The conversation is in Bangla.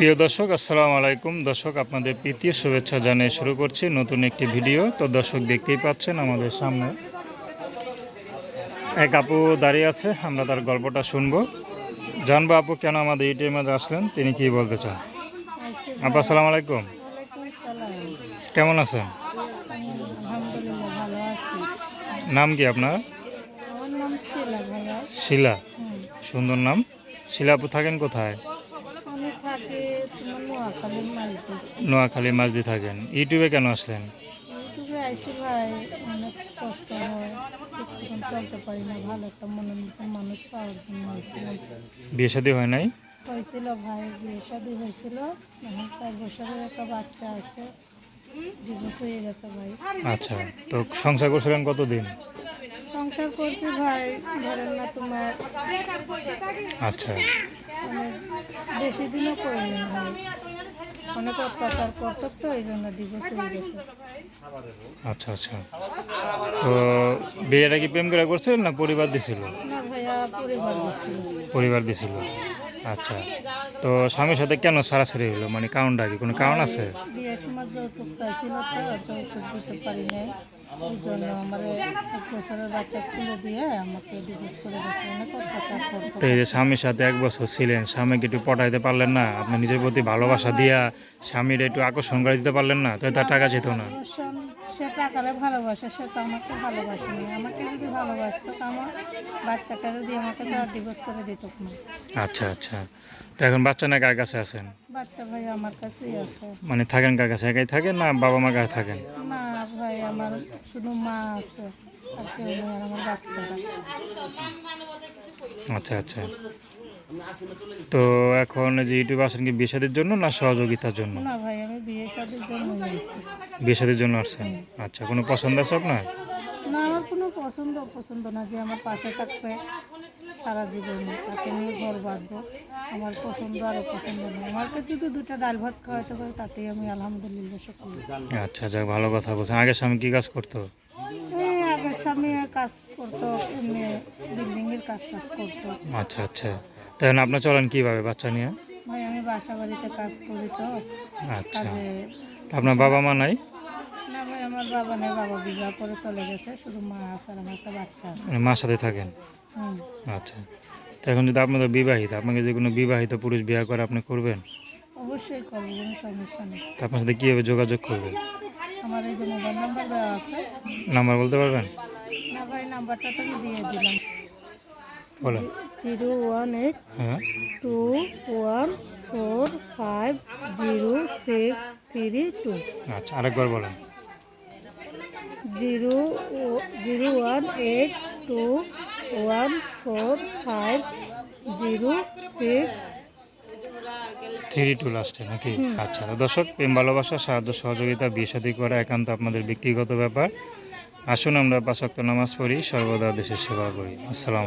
প্রিয় দর্শক আসসালামু আলাইকুম। দর্শক আপনাদের প্রীতীয় শুভেচ্ছা জানিয়ে শুরু করছি নতুন একটি ভিডিও। তো দর্শক দেখতেই পাচ্ছেন আমাদের সামনে এক আপু দাঁড়িয়ে আছে আমরা তার গল্পটা শুনব। জানব আপু কেন আমাদের ইউটিউবের মাঝে আসলেন? তিনি কি বলতে চান? আপু আসসালামু আলাইকুম। কেমন আছেন? নাম কি আপনার? শিলা। সুন্দর নাম। শিলা আপু থাকেন কোথায় আমি থাকি তোমার নোয়াখালীর মালিকে নোয়াখালী মাঝদি থাকেন। ইউটিউবে কেন আসলেন? ইউটিউবে আইসি ভাই অনেক কষ্ট হয়। চলতে পারি না ভালো একটা মনের মতন মানুষ পাওয়ার জন্য বিয়ে শাদী হয় নাই? হয়েছিল ভাই বিয়ে শাদি হয়েছিল। এখন চার বছরের একটা বাচ্চা আছে। ডিভোর্স হয়ে গেছে ভাই। আচ্ছা তো সংসার করছিলেন কতদিন? সংসার করছি ভাই ধরেন না তোমার আচ্ছা। অনেক বেশি দিনও করিনি ভাই। অনেক অত্যাচার করতো তো এই জন্য ডিভোর্স হয়ে গেছে। আচ্ছা আচ্ছা। তো বিয়েটা কি প্রেম করে করছিলেন না পরিবার দিছিল? না ভাইয়া পরিবার গেছিল পরিবার দিছিল। আচ্ছা। তো স্বামীর সাথে কেন সারাসারি হলো? মানে কারণটা কি? কোনো কারণ আছে? বিয়ের সময় যৌতুক চাইছিল তো যৌতুক দিতে পারি নাই। এই জন্য আমার এক বছরের বাচ্চা খুলে দিয়ে আমাকে ডিভোর্স করে গেছে অনেক অত্যাচার করতো তো এই যে স্বামীর সাথে এক বছর ছিলেন স্বামীকে একটু পটাইতে পারলেন না আপনি নিজের প্রতি ভালোবাসা দিয়া স্বামীর একটু আকর্ষণ করে দিতে পারলেন না তো তার টাকা যেত না। অবশ্য সে টাকারে ভালোবাসে সে তো আমাকে আমাকে যদি ভালোবাসতো তো আমার বাচ্চাটা যদি আমাকে তো ডিভোর্স করে দিত না আচ্ছা আচ্ছা। তো এখন বাচ্চা না কার কাছে আছেন? বাচ্চা ভাই আমার কাছেই আছে। মানে থাকেন কার কাছে? একাই থাকেন না বাবা মা কাছে থাকেন? না ভাই আমার শুধু মা আছে আর কেউ নেই আর আমার বাচ্চাটা। আচ্ছা আচ্ছা। তো এখন যে ইউটিউবে আসেন কি বিয়ে শাদীর জন্য না সহযোগিতার জন্য? না ভাই আমি বিয়ে শাদির জন্য বিয়ে শাদীর জন্য আসছেন। আচ্ছা কোনো পছন্দ আছে আপনার? না আমার কোনো পছন্দ পছন্দ না যে আমার পাশে থাকবে সারা জীবন। তাকে নিয়ে ঘর বাঁধবো। আমার পছন্দ আরও পছন্দ নেই। আমাকে যদি দুটা ডাল ভাত খাওয়াতে পারে তাতেই আমি আলহামদুলিল্লাহ সকল। আচ্ছা যাক ভালো কথা বলছেন। আগের স্বামী কী কাজ করতো? আগের স্বামী কাজ করতো এমনি বিল্ডিংয়ের কাজ টাজ করতো। আচ্ছা আচ্ছা। তো এখন আপনার চলেন কীভাবে বাচ্চা নিয়ে? ভাই আমি বাসা বাড়িতে কাজ করি তো। আচ্ছা। আপনার বাবা মা নাই? না আমার বাবা নেই বাবা বিবাহ করে চলে গেছে শুধু মা আছে আর আমার একটা বাচ্চা আছে। মানে মার সাথে থাকেন? হুম। আচ্ছা। তো এখন যদি আপনাদের বিবাহিত আপনাকে যে কোনো বিবাহিত পুরুষ বিয়ে করে আপনি করবেন? অবশ্যই করব কোনো সমস্যা নেই। তো আপনার সাথে কীভাবে যোগাযোগ করবেন? আমার এই যে মোবাইল নাম্বার দেওয়া আছে। নাম্বার বলতে পারবেন? না ভাই নাম্বারটা তো আমি দিয়ে দিলাম। বলেন। জিরো ওয়ান এইট হ্যাঁ। Two one four five zero six three two. আচ্ছা আরেকবার বলেন। Zero zero one eight two one four five zero six. Three two লাস্টে নাকি? আচ্ছা দর্শক প্রেম ভালোবাসা সাহায্য সহযোগিতা বিয়ে সাদী করা একান্ত আপনাদের ব্যক্তিগত ব্যাপার। আসুন আমরা পাঁচক্ত নামাজ পড়ি সর্বদা দেশের সেবা করি। আসসালাম